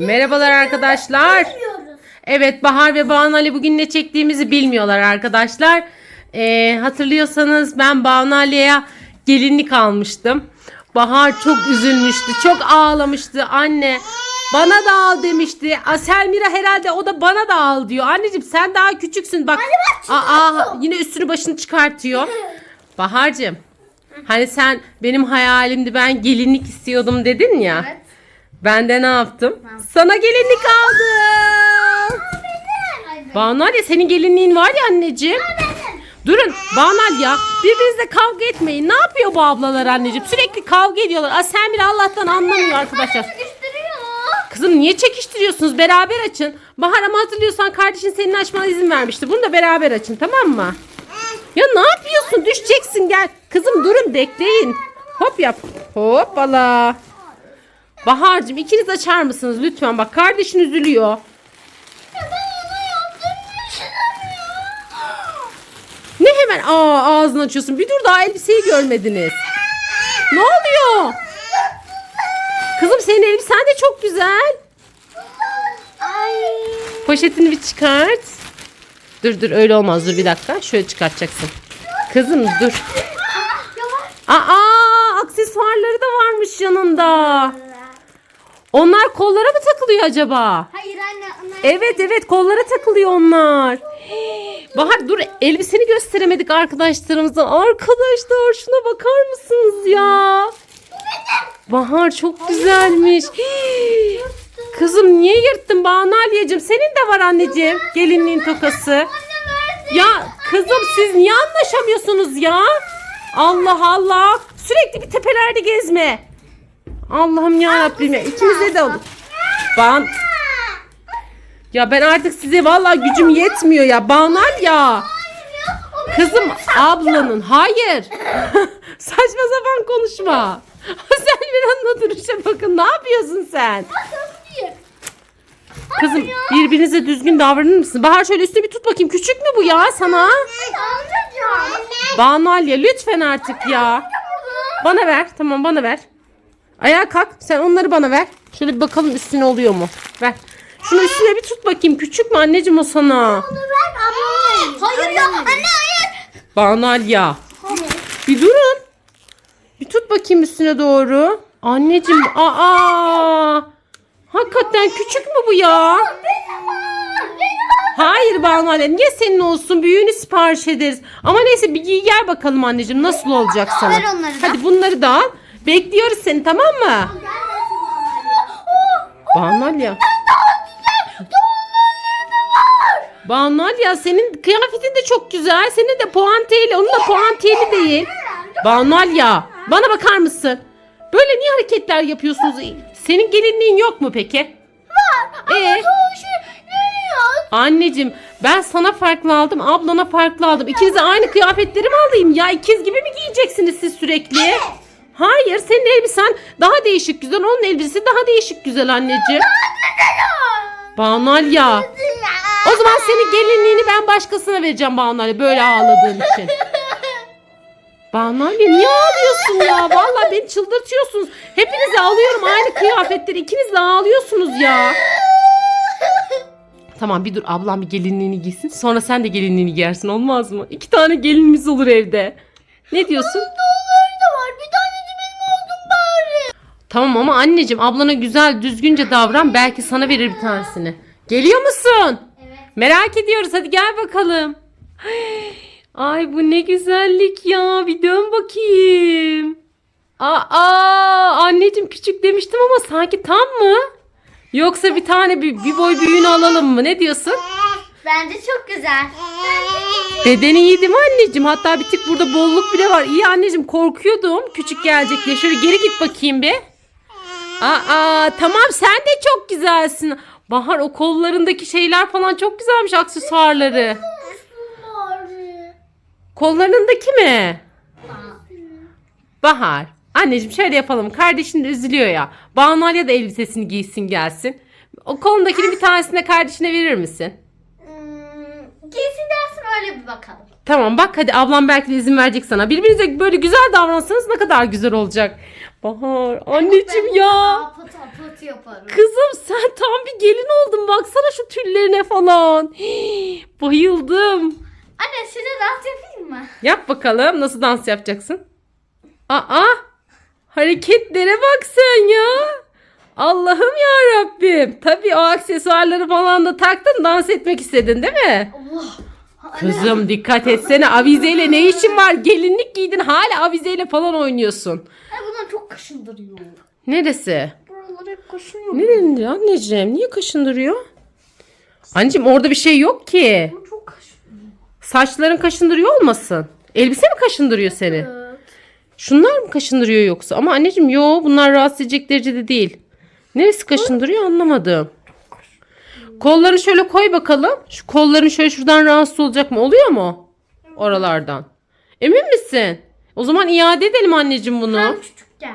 Merhabalar arkadaşlar. Evet Bahar ve Banu Ali bugün ne çektiğimizi bilmiyorlar arkadaşlar. Ee, hatırlıyorsanız ben Banu Ali'ye gelinlik almıştım. Bahar çok üzülmüştü. Çok ağlamıştı. Anne bana da al demişti. Asel Mira herhalde o da bana da al diyor. Anneciğim sen daha küçüksün bak. Aa, yine üstünü başını çıkartıyor. Bahar'cığım hani sen benim hayalimdi ben gelinlik istiyordum dedin ya. Evet. Ben de ne yaptım? Sana gelinlik aldım. Banu Ali senin gelinliğin var ya anneciğim. Durun Banu Ali ya birbirinizle kavga etmeyin. Ne yapıyor bu ablalar anneciğim? Sürekli kavga ediyorlar. Asemir Allah'tan anlamıyor arkadaşlar. Kızım niye çekiştiriyorsunuz? Beraber açın. Bahar ama hatırlıyorsan kardeşin senin açmana izin vermişti. Bunu da beraber açın tamam mı? Ya ne yapıyorsun? Düşeceksin gel. Kızım durun bekleyin. Hop yap. Hoppala. Bahar'cığım ikiniz açar mısınız lütfen? Bak kardeşin üzülüyor. Ne hemen aa ağzını açıyorsun? Bir dur daha elbiseyi görmediniz. Ne oluyor? Kızım senin elbisen de çok güzel. Ay. Poşetini bir çıkart. Dur dur öyle olmaz dur bir dakika. Şöyle çıkartacaksın. Kızım dur. Aa aksesuarları da varmış yanında. Onlar kollara mı takılıyor acaba? Hayır anne. Onlar... Evet evet kollara takılıyor onlar. Bahar dur elbiseni gösteremedik arkadaşlarımıza. Arkadaşlar şuna bakar mısınız ya? Bahar çok güzelmiş. Kızım niye yırttın Banu Aliyeciğim? Senin de var anneciğim gelinliğin tokası. Ya kızım siz niye anlaşamıyorsunuz ya? Allah Allah. Sürekli bir tepelerde gezme. Allah'ım ya Rabbim ya. İkinize de olur. Ben ya ben artık size vallahi gücüm yetmiyor ya. Banal ya. Kızım ablanın hayır. Saçma sapan konuşma. sen bir anda duruşa bakın. Ne yapıyorsun sen? Kızım birbirinize düzgün davranır mısın? Bahar şöyle üstü bir tut bakayım. Küçük mü bu ya sana? Banu Alya lütfen artık ya. Bana ver. Tamam bana ver. Ayağa kalk. Sen onları bana ver. Şöyle bir bakalım üstüne oluyor mu? Ver. Şunu üstüne bir tut bakayım. Küçük mü anneciğim o sana? Bunu ver ama. Hayır ya. Anne hayır. Banu Alya. Bir durun. Bir tut bakayım üstüne doğru. Anneciğim aa. Hakikaten küçük mü bu ya? Hayır Banu Alya. Niye senin olsun? Büyüğünü sipariş ederiz. Ama neyse bir giy gel bakalım anneciğim. Nasıl olacak sana? Ver onları da. Hadi bunları da al. Bekliyoruz seni tamam mı? Banu Alya. Banu Alya senin kıyafetin de çok güzel. Senin de puantiyeli. Onun da puantiyeli değil. Banu Alya. Bana bakar mısın? Böyle niye hareketler yapıyorsunuz? Senin gelinliğin yok mu peki? Var. Ee? Anneciğim ben sana farklı aldım ablana farklı aldım. İkinize aynı kıyafetleri mi alayım ya? İkiz gibi mi giyeceksiniz siz sürekli? Hayır senin elbisen daha değişik güzel. Onun elbisesi daha değişik güzel anneciğim. Banal ya. O zaman senin gelinliğini ben başkasına vereceğim Banal böyle ağladığın için. Banal niye ağlıyorsun ya? Vallahi beni çıldırtıyorsunuz. Hepinize alıyorum aynı kıyafetleri. İkiniz de ağlıyorsunuz ya. Tamam bir dur ablam bir gelinliğini giysin. Sonra sen de gelinliğini giyersin olmaz mı? İki tane gelinimiz olur evde. Ne diyorsun? Tamam ama anneciğim ablana güzel düzgünce davran. Belki sana verir bir tanesini. Geliyor musun? Evet. Merak ediyoruz. Hadi gel bakalım. Ay bu ne güzellik ya. Bir dön bakayım. Aa, anneciğim küçük demiştim ama sanki tam mı? Yoksa bir tane bir, bir boy büyüğünü alalım mı? Ne diyorsun? Bence çok güzel. Bedeni iyi değil mi anneciğim? Hatta bir tık burada bolluk bile var. İyi anneciğim korkuyordum küçük gelecek diye. Şöyle geri git bakayım bir. Aa tamam sen de çok güzelsin. Bahar o kollarındaki şeyler falan çok güzelmiş aksesuarları. Kollarındaki mi? Bahar. Anneciğim şöyle yapalım. Kardeşin de üzülüyor ya. Banu Alya da elbisesini giysin gelsin. O kolundakini bir tanesine kardeşine verir misin? Hmm, giysin dersin öyle bir bakalım. Tamam bak hadi ablam belki de izin verecek sana. Birbirinize böyle güzel davransanız ne kadar güzel olacak. Bahar anneciğim ya. Pat pat yaparım. Kızım sen tam bir gelin oldun. Baksana şu tüllerine falan. Hii, bayıldım. Anne size dans yapayım mı? Yap bakalım nasıl dans yapacaksın? Aa hareketlere bak sen ya. Allah'ım ya Rabbim. Tabii o aksesuarları falan da taktın dans etmek istedin değil mi? Allah. Kızım dikkat etsene avizeyle ne işin var? Gelinlik giydin hala avizeyle falan oynuyorsun. Anne bunlar çok kaşındırıyor. Neresi? Buraları hep kaşıyor. Nerede anneciğim? Niye kaşındırıyor? Anneciğim orada bir şey yok ki. Bu çok kaşındırıyor. Saçların kaşındırıyor olmasın? Elbise mi kaşındırıyor seni? Evet. Şunlar mı kaşındırıyor yoksa? Ama anneciğim yo bunlar rahatsız edecek derecede değil. Neresi kaşındırıyor anlamadım. Kollarını şöyle koy bakalım. Şu kolların şöyle şuradan rahatsız olacak mı? Oluyor mu? Oralardan. Emin misin? O zaman iade edelim anneciğim bunu. Tam küçük geldi.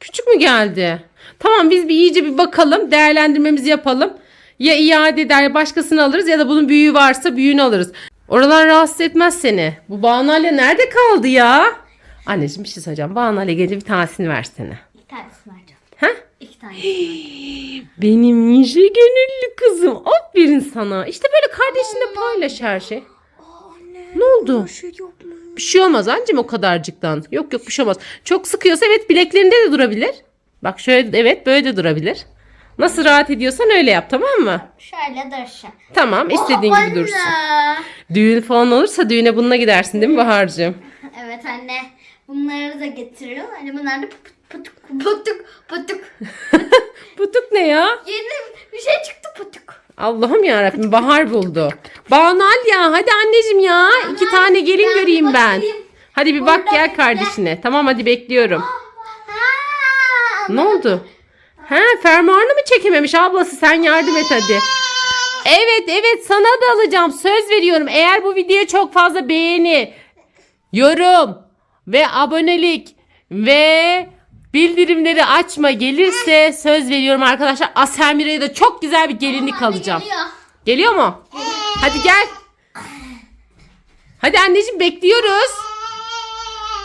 Küçük mü geldi? Tamam biz bir iyice bir bakalım. Değerlendirmemizi yapalım. Ya iade eder başkasını alırız ya da bunun büyüğü varsa büyüğünü alırız. Oralar rahatsız etmez seni. Bu Banale nerede kaldı ya? Anneciğim bir şey söyleyeceğim. Banale gelince bir tanesini versene. İki tanesini vereceğim. Ha? İki tanesini. Benim nice gönüllü kızım. Aferin sana. İşte böyle kardeşinle paylaş her şey. Ne oldu? şey yok mu? Bir şey olmaz anneciğim o kadarcıktan. Yok yok bir şey olmaz. Çok sıkıyorsa evet bileklerinde de durabilir. Bak şöyle evet böyle de durabilir. Nasıl rahat ediyorsan öyle yap tamam mı? Şöyle dursun. Tamam istediğin gibi dursun. Düğün falan olursa düğüne bununla gidersin değil mi Bahar'cığım? Evet anne. Bunları da getiriyor. Hani bunlar da putuk putuk putuk. Butuk ne ya? Yeni bir şey çıktı putuk. Allah'ım yarabbim Bahar buldu. Banal ya hadi anneciğim ya. iki tane gelin ben göreyim ben. bakayım. Hadi bir bak Burada gel bekle. kardeşine. Tamam hadi bekliyorum. Ha, Ne oldu? He fermuarını mı çekememiş ablası sen yardım et hadi. Evet evet sana da alacağım söz veriyorum. Eğer bu videoya çok fazla beğeni, yorum ve abonelik ve bildirimleri açma gelirse söz veriyorum arkadaşlar. Aselmire'ye de çok güzel bir gelinlik alacağım. geliyor. Geliyor mu? Hadi gel. Hadi anneciğim bekliyoruz.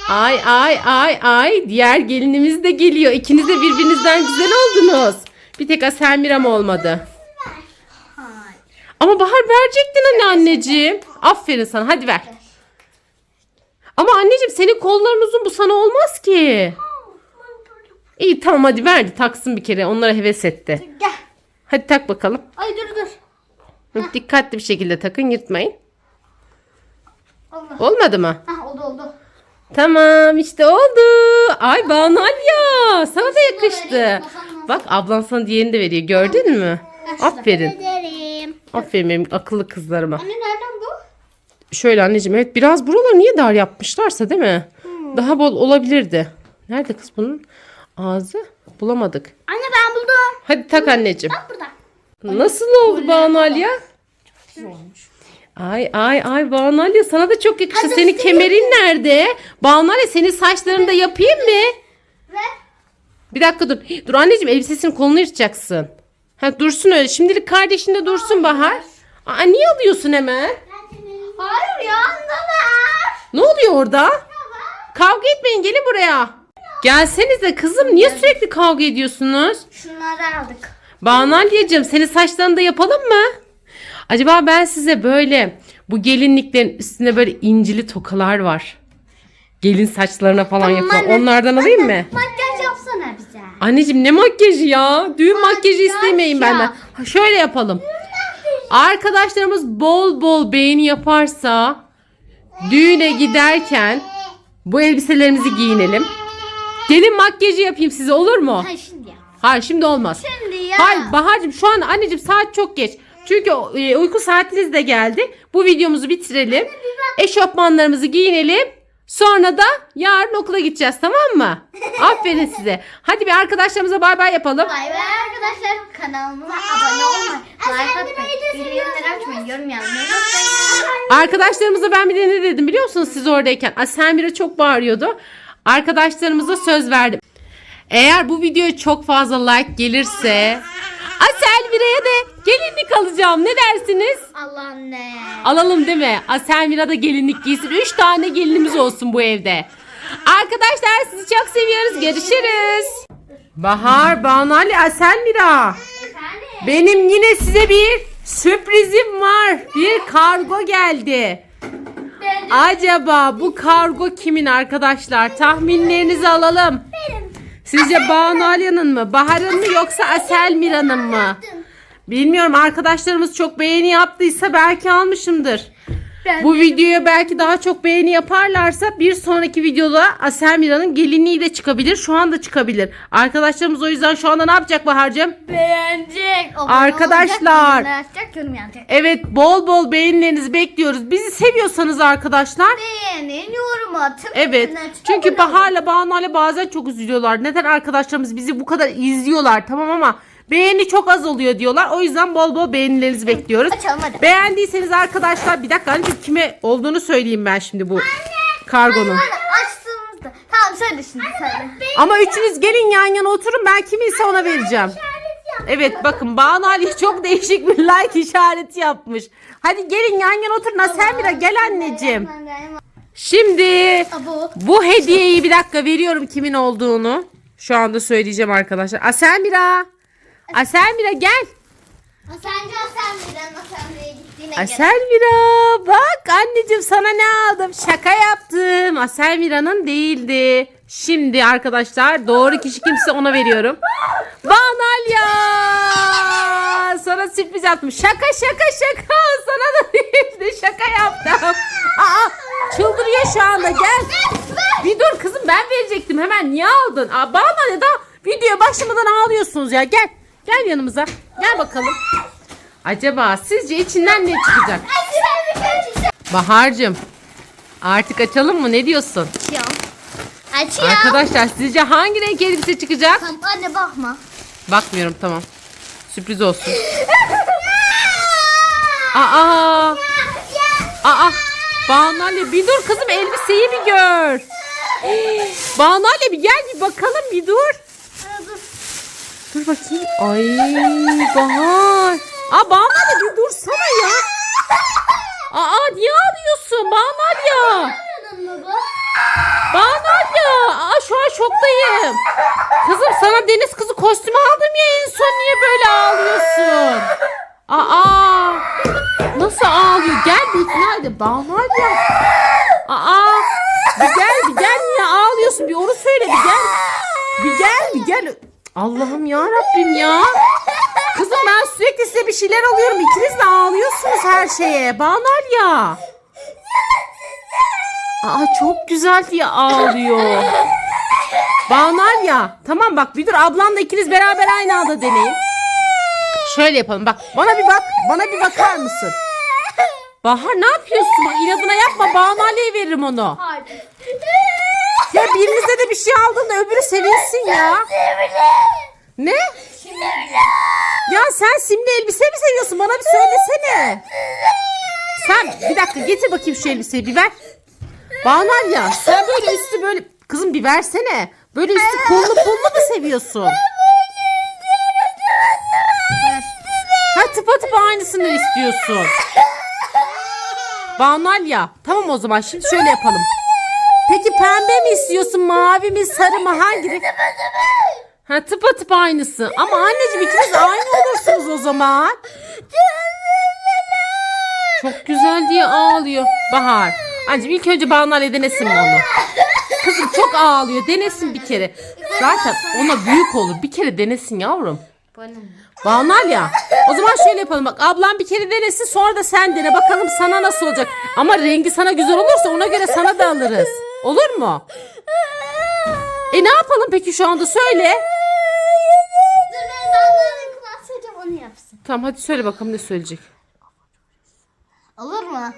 Ay ay ay ay diğer gelinimiz de geliyor. İkiniz de birbirinizden güzel oldunuz. Bir tek Aselmiram olmadı. Ama Bahar verecektin anne anneciğim. Aferin sana hadi ver. Ama anneciğim senin kolların uzun bu sana olmaz ki. İyi tamam hadi verdi taksın bir kere onlara heves etti. Gel. Hadi tak bakalım. Ay dur dur. Dikkatli bir şekilde takın yırtmayın. Allah. Olmadı mı? Hah oldu oldu. Tamam işte oldu. Ay Banal ya sana da yakıştı. Bak ablan sana diğerini de veriyor gördün mü? Aferin. Aferin benim akıllı kızlarıma. Anne nereden bu? Şöyle anneciğim evet biraz buraları niye dar yapmışlarsa değil mi? Daha bol olabilirdi. Nerede kız bunun ağzı? Bulamadık. Anne ben buldum. Hadi tak anneciğim. Bak burada. Nasıl oldu Banal ya? Ay ay ay Banalya sana da çok yakıştı. Senin kemerin nerede? Banalya senin saçlarını da yapayım mı? Ve Bir dakika dur. Dur anneciğim elbisesinin kolunu yırtacaksın. Ha dursun öyle. Şimdilik kardeşin de dursun Bahar. Aa niye alıyorsun hemen? Hayır ya anneler. Ne oluyor orada? Kavga etmeyin gelin buraya. Gelsenize kızım niye sürekli kavga ediyorsunuz? Şunları aldık. Banalya'cığım senin saçlarını da yapalım mı? Acaba ben size böyle bu gelinliklerin üstüne böyle incili tokalar var. Gelin saçlarına falan yapılan. anne. Onlardan alayım mı? Makyaj yapsana bize. Anneciğim ne makyajı ya? Düğün makyajı Makyaj istemeyin ya. benden. Ha, şöyle yapalım. Arkadaşlarımız bol bol beğeni yaparsa düğüne giderken bu elbiselerimizi giyinelim. Gelin makyajı yapayım size olur mu? Hayır şimdi ya. Hayır şimdi olmaz. Şimdi ya. Hayır Bahar'cığım şu an anneciğim saat çok geç. Çünkü e, uyku saatiniz de geldi. Bu videomuzu bitirelim. Eşofmanlarımızı giyinelim. Sonra da yarın okula gideceğiz tamam mı? Aferin size. Hadi bir arkadaşlarımıza bay bay yapalım. Bay bay arkadaşlar. Kanalımıza abone olmayı, like atmayı, bildirimleri açmayı, yorum yazmayı unutmayın. Arkadaşlarımıza ben bir de ne dedim biliyor musunuz siz oradayken? Aselmira çok bağırıyordu. Arkadaşlarımıza söz verdim. Eğer bu videoya çok fazla like gelirse Aselmira'ya de Gelinlik alacağım. Ne dersiniz? Allah anne. Alalım değil mi? Asel Mira da gelinlik giysin. Üç tane gelinimiz olsun bu evde. Arkadaşlar sizi çok seviyoruz. Görüşürüz. Bahar, Banu Ali, Asel Mira. Benim yine size bir sürprizim var. Bir kargo geldi. Acaba bu kargo kimin arkadaşlar? Tahminlerinizi alalım. benim. Sizce Banu Alya'nın mı, Bahar'ın mı yoksa Asel Mira'nın mı? Bilmiyorum arkadaşlarımız çok beğeni yaptıysa belki almışımdır. Ben Bu videoya belki daha çok beğeni yaparlarsa bir sonraki videoda Asel Mira'nın gelinliği de çıkabilir. Şu anda çıkabilir. Arkadaşlarımız o yüzden şu anda ne yapacak Bahar'cığım? beğenecek. Abone Arkadaşlar. olacak, yorum yazacak. Evet bol bol beğenilerinizi bekliyoruz. Bizi seviyorsanız arkadaşlar. Beğenin, yorum atın. Evet. abone olun. Çünkü Bahar'la Banu'yla bazen çok üzülüyorlar. Neden arkadaşlarımız bizi bu kadar izliyorlar tamam ama beğeni çok az oluyor diyorlar. O yüzden bol bol beğenilerinizi bekliyoruz. Açalım hadi. Beğendiyseniz arkadaşlar bir dakika anneciğim kime olduğunu söyleyeyim ben şimdi bu kargonun. Açtığımızda. Tamam söyle şimdi söyle. Ama üçünüz gelin yan yana oturun ben kiminse ona vereceğim. Evet bakın Banu Ali çok değişik bir like işareti yapmış. Hadi gelin yan yana oturun. Aselmira gel anneciğim. Şimdi bu hediyeyi bir dakika veriyorum kimin olduğunu. Şu anda söyleyeceğim arkadaşlar. Aselmira. Aselmira gel. Sence Asemre'den Asemre'ye gittiğine göre. Aselmira bak anneciğim sana ne aldım. Şaka yaptım. Aselmira'nın değildi. Şimdi arkadaşlar doğru kişi kimse ona veriyorum. Banalya. Sana sürpriz yaptım. Şaka şaka şaka. Sana da değildi. Şaka yaptım. Aa, çıldırıyor şu anda gel. Bir dur kızım ben verecektim hemen niye aldın? Aa, Banalya da videoya başlamadan ağlıyorsunuz ya gel. Gel yanımıza. Gel bakalım. Acaba sizce içinden ne çıkacak? Bahar'cığım artık açalım mı ne diyorsun? Açıyorum. Açıyorum. Arkadaşlar sizce hangi renk elbise çıkacak? Tamam anne bakma. Bakmıyorum tamam. Sürpriz olsun. Aa! Aa! Banu Ali bir dur kızım elbiseyi bir gör. Banu Ali bir gel bir bakalım bir dur. Dur. Bakayım. Ay Bahar. Aa Ali bir dursana ya. Aa niye ağlıyorsun Ali ya? Banu ya. Aa şu an şoktayım. Kızım sana deniz kızı kostümü aldım ya en son niye böyle ağlıyorsun? Aa. Nasıl ağlıyor? Gel bir ikna edin. Banu ya. Aa. Bir gel bir gel niye ağlıyorsun? Bir onu söyle bir gel. Bir gel bir gel. Allah'ım ya Rabbim ya. Kızım ben sürekli size bir şeyler alıyorum. İkiniz de ağlıyorsunuz her şeye. Banu ya. Aa çok güzel diye ağlıyor. Banal ya. Tamam bak bir dur ablamla ikiniz beraber aynı anda deneyin. Şöyle yapalım bak. Bana bir bak. Bana bir bakar mısın? Bahar ne yapıyorsun? Bak inadına yapma. Banal'e veririm onu. Hadi. Ya birinize de bir şey aldın da öbürü sevinsin ya. Ne? Ya sen simli elbise mi seviyorsun? Bana bir söylesene. Sen bir dakika getir bakayım şu elbiseyi bir ver. Banal ya sen böyle üstü böyle kızım bir versene. Böyle üstü pullu pullu mu seviyorsun? Ha tıpatıp aynısını istiyorsun. Banal ya. Tamam o zaman şimdi şöyle yapalım. Peki pembe mi istiyorsun? Mavi mi? Sarı mı? Hangi renk? Ha tıpatıp aynısı. Ama anneciğim ikiniz aynı olursunuz o zaman. Çok güzel diye ağlıyor. Bahar. Anneciğim ilk önce Banal'e denesin mi onu? Kızım çok ağlıyor. Denesin bir kere. Zaten ona büyük olur. Bir kere denesin yavrum. Banal ya. O zaman şöyle yapalım bak. Ablam bir kere denesin sonra da sen dene. Bakalım sana nasıl olacak. Ama rengi sana güzel olursa ona göre sana da alırız. Olur mu? E ne yapalım peki şu anda söyle. Dur ben kulak söyleyeceğim onu yapsın. Tamam hadi söyle bakalım ne söyleyecek. Olur mu?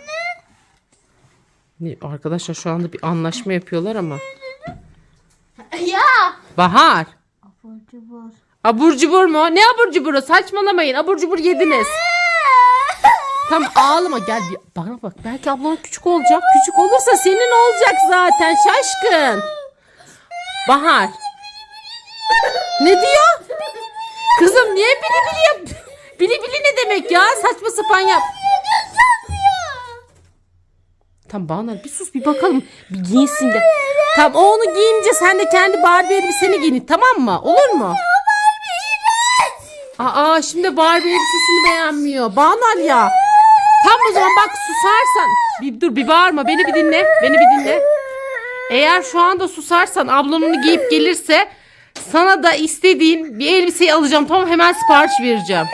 Ne, arkadaşlar şu anda bir anlaşma yapıyorlar ama. ya. Bahar. Abur cubur. Abur cubur mu? Ne abur cuburu? Saçmalamayın. Abur cubur yediniz. Tamam ağlama gel bir bana bak. Belki ablan küçük olacak. Küçük olursa senin olacak zaten şaşkın. Bahar. Ne diyor? Kızım niye bili bili yap? Bili bili ne demek ya? Saçma sapan yap. Tamam Banu bir sus bir bakalım. Bir giyinsin de. Tamam o onu giyince sen de kendi Barbie elbiseni giyin tamam mı? Olur mu? Aa şimdi Barbie elbisesini beğenmiyor. Banal ya. Zaman bak susarsan. Bir dur bir bağırma beni bir dinle. Beni bir dinle. Eğer şu anda susarsan ablam onu giyip gelirse sana da istediğin bir elbiseyi alacağım. Tamam hemen sipariş vereceğim.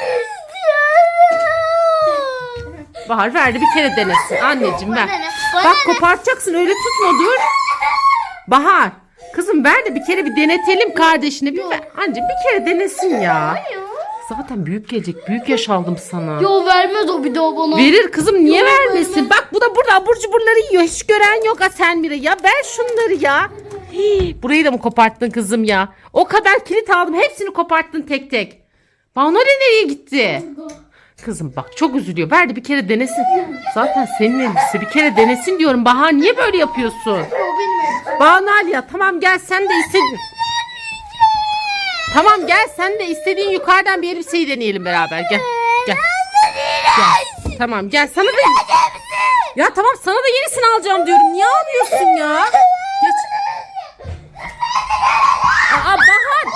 Bahar verdi bir kere denesin. Anneciğim ver. Bak kopartacaksın öyle tutma dur. Bahar. Kızım ver de bir kere bir denetelim kardeşine. Bir ver. Anca bir kere denesin ya. Zaten büyük gelecek. Büyük yaş aldım sana. Yo vermez o bir daha bana. Verir kızım niye Yok, vermesin? vermez. Bak bu da burada abur cuburları yiyor. Hiç gören yok ha sen biri. Ya ver şunları ya. Hii, burayı da mı koparttın kızım ya? O kadar kilit aldım. Hepsini koparttın tek tek. Banu nereye gitti? Kızım bak çok üzülüyor. Ver de bir kere denesin. Zaten senin elbise. Bir kere denesin diyorum. Bahar niye böyle yapıyorsun? Banu Alya tamam gel sen de istediğin. Tamam gel sen de istediğin yukarıdan bir elbiseyi deneyelim beraber gel. Gel. Gel. Tamam gel sana da Ya tamam sana da yenisini alacağım diyorum. Niye almıyorsun ya? Geç. Aa Bahar.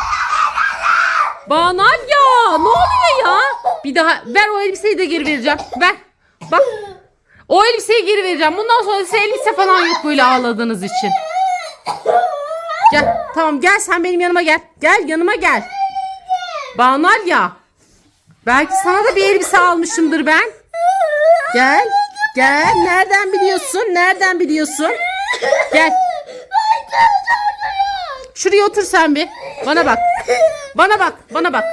Banu Alya ne oluyor ya? Bir daha ver o elbiseyi de geri vereceğim. Ver. Bak. O elbiseyi geri vereceğim. Bundan sonra elbise falan yok böyle ağladığınız için. Gel. Tamam gel sen benim yanıma gel. Gel yanıma gel. Banal ya. Belki sana da bir elbise almışımdır ben. Gel. Gel. Nereden biliyorsun? Nereden biliyorsun? Gel. Şuraya otur sen bir. Bana bak. Bana bak. Bana bak.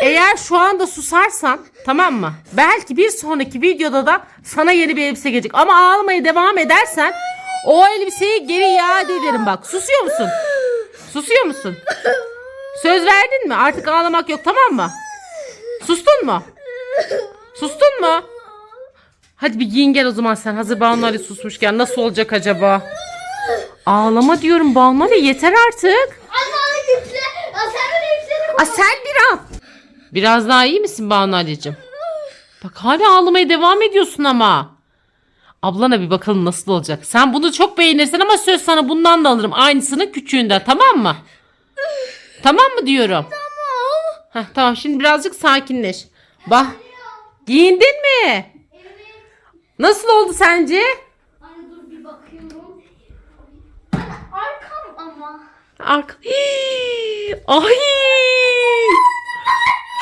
Eğer şu anda susarsan tamam mı? Belki bir sonraki videoda da sana yeni bir elbise gelecek. Ama ağlamaya devam edersen o elbiseyi geri iade ederim bak. Susuyor musun? Susuyor musun? Söz verdin mi? Artık ağlamak yok tamam mı? Sustun mu? Sustun mu? Hadi bir giyin gel o zaman sen. Hazır Banu susmuşken nasıl olacak acaba? Ağlama diyorum Banu yeter artık. Aa, sen biraz. Biraz daha iyi misin Banu Ali'cim? Bak hala ağlamaya devam ediyorsun ama. Ablana bir bakalım nasıl olacak. Sen bunu çok beğenirsin ama söz sana bundan da alırım. Aynısının küçüğünden tamam mı? Tamam mı diyorum. Tamam. Heh, tamam şimdi birazcık sakinleş. Bak giyindin mi? Nasıl oldu sence? Anne dur bir bakıyorum. Anne arkam ama. Arka... Hii! Ay!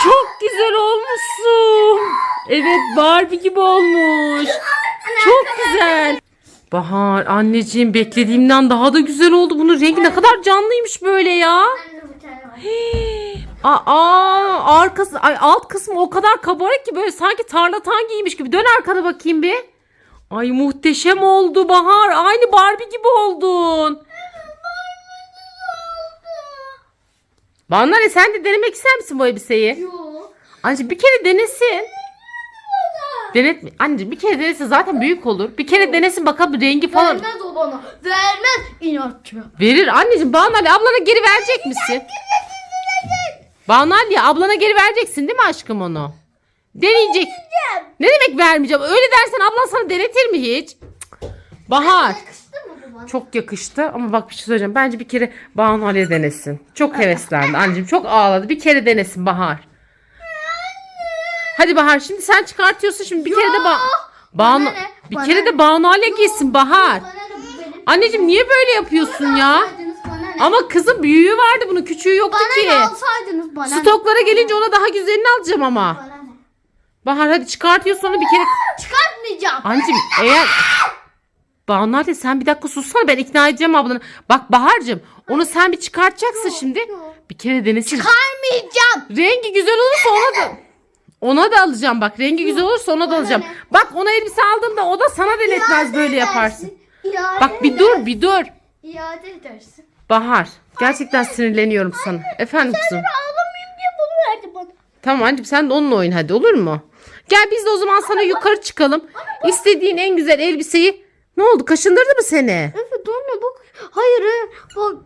Çok güzel olmuşsun. Evet Barbie gibi olmuş. Çok güzel. Bahar anneciğim beklediğimden daha da güzel oldu. Bunun rengi ne kadar canlıymış böyle ya. Anne dur bir tane var. Hii! Aa, arkası, ay, alt kısmı o kadar kabarık ki böyle sanki tarlatan giymiş gibi. Dön arkana bakayım bir. Ay muhteşem oldu Bahar. Aynı Barbie gibi oldun. Bana ne sen de denemek ister misin bu elbiseyi? Yo. Anneciğim bir kere denesin. Denet Anneciğim bir kere denesin zaten büyük olur. Bir kere denesin bakalım rengi falan. Vermez o bana. Vermez. İnatçı. Verir anneciğim Banu Ali ablana geri verecek misin? Banu Ali ablana geri vereceksin değil mi aşkım onu? Deneyecek. Ne demek vermeyeceğim? Öyle dersen ablan sana denetir mi hiç? Cık. Bahar. Yakıştı mı bu bana? Çok yakıştı ama bak bir şey söyleyeceğim. Bence bir kere Banu Ali'ye denesin. Çok heveslendi anneciğim. Çok ağladı. Bir kere denesin Bahar. Hadi Bahar şimdi sen çıkartıyorsun şimdi bir kere de ba Banu Bana ne? bir Bana kere de Banu Ali giysin Bahar. Bana ne bu benim? Anneciğim niye böyle yapıyorsun ya? Alsaydınız bana ne? Ama kızın büyüğü vardı bunun küçüğü yoktu Bana ki. ne alsaydınız bana ne? Stoklara gelince ona daha güzelini alacağım ama. Bana ne? Bahar hadi çıkartıyorsun onu bir kere. Çıkartmayacağım. Anneciğim eğer... Banu hadi sen bir dakika sussana ben ikna edeceğim ablanı. Bak Bahar'cığım onu sen bir çıkartacaksın şimdi. Bir kere denesin. Çıkarmayacağım. Rengi güzel olursa ona da... Ona da alacağım bak. Rengi güzel olursa ona da alacağım. Bak ona elbise aldığında o da sana denetmez böyle yaparsın. Bak bir dur bir dur. İade edersin. Bahar gerçekten sinirleniyorum sana. Efendim kızım. Ağlamayayım diye bunu verdi bana. Tamam anneciğim sen de onunla oyun hadi olur mu? Gel biz de o zaman sana yukarı çıkalım. İstediğin en güzel elbiseyi. Ne oldu kaşındırdı mı seni? Evet anne bak. Hayır hayır. Bak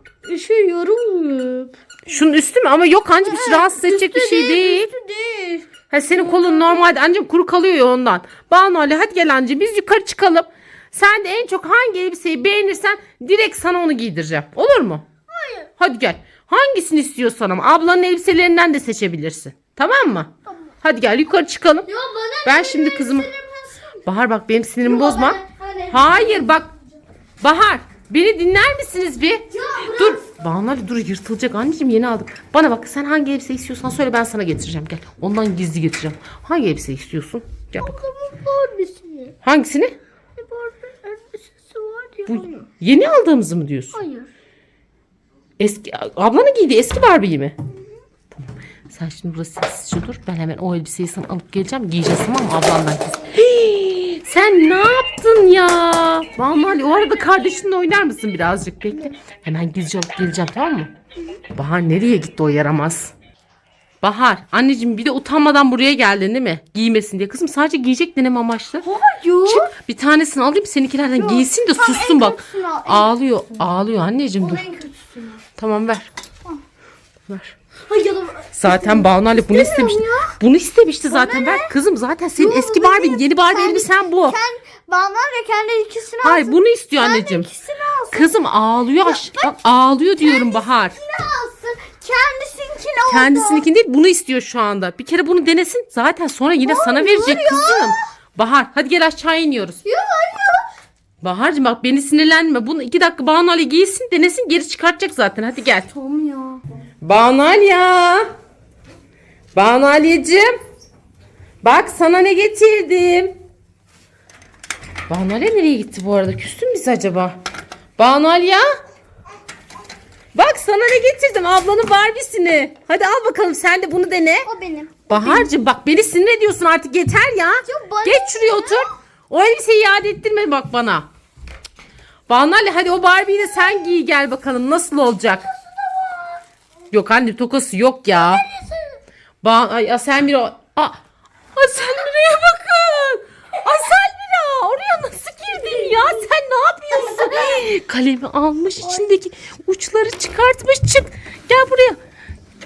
şey yorum. Şunun üstü mü? Ama yok anneciğim hiç rahatsız edecek bir şey değil. Üstü değil. Ha, senin kolun normalde ancak kuru kalıyor ya ondan. Banu Ali hadi gel anneciğim biz yukarı çıkalım. Sen de en çok hangi elbiseyi beğenirsen direkt sana onu giydireceğim. Olur mu? Hayır. Hadi gel. Hangisini istiyorsan ama ablanın elbiselerinden de seçebilirsin. Tamam mı? Hadi gel yukarı çıkalım. Yo bana Ben şimdi kızımı... Bahar bak benim sinirimi bozma. Hani- Hayır bak. Bahar beni dinler misiniz bir? Dur. Banu Ali dur yırtılacak anneciğim yeni aldık. Bana bak sen hangi elbise istiyorsan söyle ben sana getireceğim gel. Ondan gizli getireceğim. Hangi elbise istiyorsun? Gel bak. Hangisini? Barbie elbisesi var ya. Bu yeni aldığımızı mı diyorsun? Hayır. Eski ablanın giydiği eski Barbie'yi mi? Tamam. Sen şimdi burada sessizce dur. Ben hemen o elbiseyi sana alıp geleceğim. Giyeceğiz tamam mı ablandan kız. Hii, sen ne yaptın ya? Vallahi o arada kardeşinle oynar mısın birazcık bekle. Hemen alıp geleceğim tamam mı? Bahar nereye gitti o yaramaz? Bahar anneciğim bir de utanmadan buraya geldin değil mi? Giymesin diye. Kızım sadece giyecek deneme amaçlı. Hayır. Çık bir tanesini alayım seninkilerden giysin de tamam, sussun en bak. kötüsünü al, en Ağlıyor ağlıyor anneciğim dur. En kötüsünü. Tamam ver. Ver. Hayır. Zaten Banu Ali bunu istemişti. İstemiyorum Bunu istemişti zaten. Ver kızım zaten senin eski Barbie, yeni Barbie Kendi- elbisen bu. Sen bana ve kendi ikisini Hayır alsın. bunu istiyor anneciğim. ikisini alsın. Kızım ağlıyor. aş- Bak ağlıyor diyorum Bahar. Ne alsın? Kendisinkini oldu. Kendisininkini değil bunu istiyor şu anda. Bir kere bunu denesin. Zaten sonra yine sana verecek kızım. Bahar hadi gel aşağı iniyoruz. Yok hayır. Bahar'cığım bak beni sinirlenme. Bunu iki dakika Banu Ali giysin denesin geri çıkartacak zaten. Hadi gel. Tamam ya. Ya. Banu Ali'cim. Bak sana ne getirdim. Banu Ali nereye gitti bu arada? Küstün biz acaba? Banu Ali ya. Bak sana ne getirdim ablanın Barbie'sini. Hadi al bakalım sen de bunu dene. O benim. Bahar'cığım bak beni sinir ediyorsun artık yeter ya. bana Geç şuraya otur. O elbiseyi iade ettirme bak bana. Banu Ali hadi o Barbie'yi de sen giy gel bakalım nasıl olacak. Yok anne tokası yok ya. Ba Ay, Aselmira. Aa, Aselmira'ya bakın. Aselmira oraya nasıl girdin ya? Sen ne yapıyorsun? Kalemi almış içindeki uçları çıkartmış çık. Gel buraya.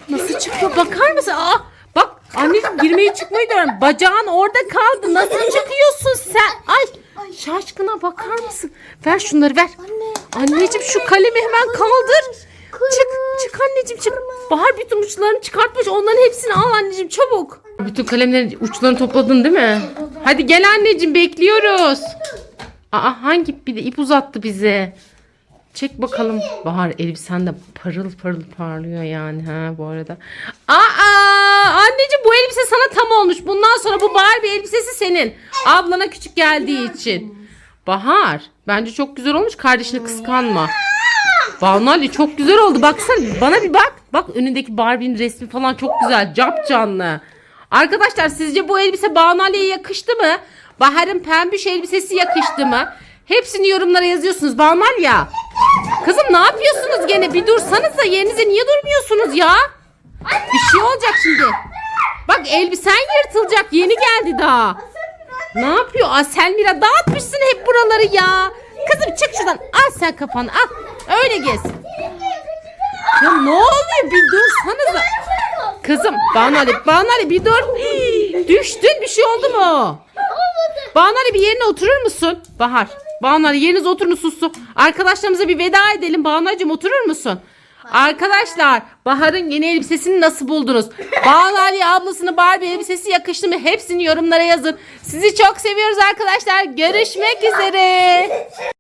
Nasıl çıkıyor bakar mısın? Aa, bak anneciğim girmeyi çıkmayı diyorum. Bacağın orada kaldı. Nasıl çıkıyorsun sen? Ay şaşkına bakar mısın? Ver şunları ver. Anneciğim şu kalemi hemen kaldır. Çık çık anneciğim çık. Bahar bütün uçlarını çıkartmış. Onların hepsini al anneciğim çabuk. Bütün kalemlerin uçlarını topladın değil mi? Hadi gel anneciğim bekliyoruz. Aa hangi bir de ip uzattı bize. Çek bakalım. Bahar elbisen de parıl parıl parlıyor yani ha bu arada. Aa anneciğim bu elbise sana tam olmuş. Bundan sonra bu Barbie elbisesi senin. Ablana küçük geldiği için. Bahar bence çok güzel olmuş. Kardeşini kıskanma. Banu çok güzel oldu. Baksana bana bir bak. Bak önündeki Barbie'nin resmi falan çok güzel. Cap canlı. Arkadaşlar sizce bu elbise Banu yakıştı mı? Bahar'ın pembiş elbisesi yakıştı mı? Hepsini yorumlara yazıyorsunuz. Banu ya. Kızım ne yapıyorsunuz gene? Bir dursanız da yerinize niye durmuyorsunuz ya? Bir şey olacak şimdi. Bak elbisen yırtılacak. Yeni geldi daha. Ne yapıyor? Aa, Selmira dağıtmışsın hep buraları ya. Kızım çık şuradan. Al sen kafanı al. Öyle gez. Ya ne oluyor? Bir dursanıza. Kızım Banu Ali, Banu Ali bir dur. Düştün bir şey oldu mu? Banu Ali bir yerine oturur musun? Bahar. Banu Ali yerinize oturun sussu. Arkadaşlarımıza bir veda edelim. Banu Ali'cim oturur musun? Arkadaşlar Bahar'ın yeni elbisesini nasıl buldunuz? Banu Ali ablasının Barbie elbisesi yakıştı mı? Hepsini yorumlara yazın. Sizi çok seviyoruz arkadaşlar. Görüşmek üzere.